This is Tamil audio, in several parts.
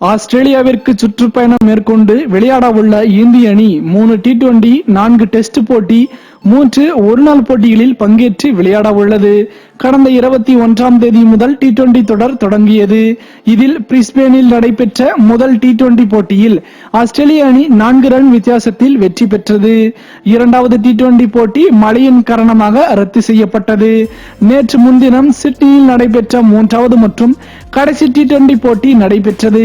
ஆஸ்திரேலியாவிற்கு சுற்றுப்பயணம் மேற்கொண்டு விளையாடவுள்ள இந்திய அணி மூணு டி டுவெண்டி நான்கு டெஸ்ட் போட்டி மூன்று ஒருநாள் போட்டிகளில் பங்கேற்று விளையாட உள்ளது கடந்த இருபத்தி ஒன்றாம் தேதி முதல் டி டுவெண்டி தொடர் தொடங்கியது. இதில் பிரிஸ்பேனில் நடைபெற்ற முதல் டி டுவெண்டி போட்டியில் ஆஸ்திரேலிய அணி நான்கு ரன் வித்தியாசத்தில் வெற்றி பெற்றது. இரண்டாவது டி டுவெண்டி போட்டி மழையின் காரணமாக ரத்து செய்யப்பட்டது. நேற்று முன்தினம் சிட்னியில் நடைபெற்ற மூன்றாவது மற்றும் கடைசி டி டுவெண்டி போட்டி நடைபெற்றது.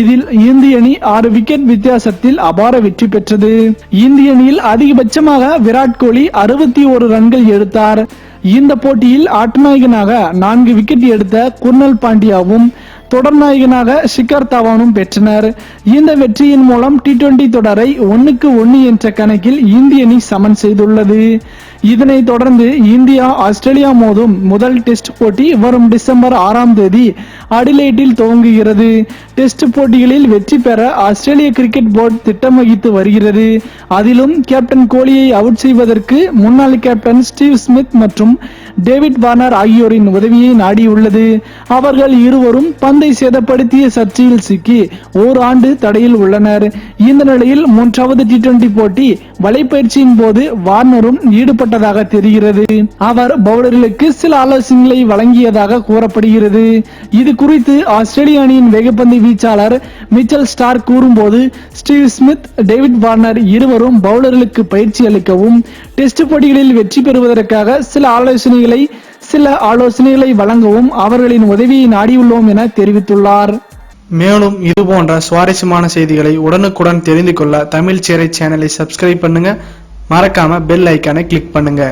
இதில் இந்திய அணி ஆறு விக்கெட் வித்தியாசத்தில் அபார வெற்றி பெற்றது. இந்திய அணியில் அதிகபட்சமாக விராட் கோலி அறுபத்தி ஒரு ரன்கள் எடுத்தார். இந்த போட்டியில் ஆட்டநாயகனாக நான்கு விக்கெட் எடுத்த குர்னல் பாண்டியாவும் தொடர் நாயகனாக ஷிகர் தவானும் பெற்றனர். இந்த வெற்றியின் மூலம் டி டுவெண்டி தொடரை ஒன்னுக்கு ஒன்னு என்ற கணக்கில் இந்திய அணி சமன் செய்துள்ளது. இதனை தொடர்ந்து இந்தியா ஆஸ்திரேலியா மோதும் முதல் டெஸ்ட் போட்டி வரும் டிசம்பர் ஆறாம் தேதி அடிலைட்டில் துவங்குகிறது. டெஸ்ட் போட்டிகளில் வெற்றி பெற ஆஸ்திரேலிய கிரிக்கெட் போர்டு திட்டம் வகித்து வருகிறது. அதிலும் கேப்டன் கோலியை அவுட் செய்வதற்கு முன்னாள் கேப்டன் ஸ்டீவ் ஸ்மித் மற்றும் டேவிட் வார்னர் ஆகியோரின் உதவியை நாடியுள்ளது. அவர்கள் இருவரும் பந்தை சேதப்படுத்திய சர்ச்சையில் சிக்கி ஓராண்டு தடையில் உள்ளனர். இந்த நிலையில் மூன்றாவது டி டுவெண்டி போட்டி வலைப்பயிற்சியின் போது வார்னரும் ஈடுபட்டதாக தெரிகிறது. அவர் பவுலர்களுக்கு சில ஆலோசனைகளை வழங்கியதாக கூறப்படுகிறது. இது குறித்து ஆஸ்திரேலிய அணியின் வேகப்பந்து வீச்சாளர் மிச்சல் ஸ்டார் கூறும்போது ஸ்டீவ் ஸ்மித் டேவிட் வார்னர் இருவரும் பவுலர்களுக்கு பயிற்சி அளிக்கவும் டெஸ்ட் போட்டிகளில் வெற்றி பெறுவதற்காக சில ஆலோசனைகளை சில ஆலோசனைகளை வழங்கவும் அவர்களின் உதவியை நாடியுள்ளோம் என தெரிவித்துள்ளார். மேலும் இது போன்ற சுவாரஸ்யமான செய்திகளை உடனுக்குடன் தெரிந்து கொள்ள தமிழ் சேரை சேனலை சப்ஸ்கிரைப் பண்ணுங்க. மறக்காம பெல் ஐக்கானை கிளிக் பண்ணுங்க.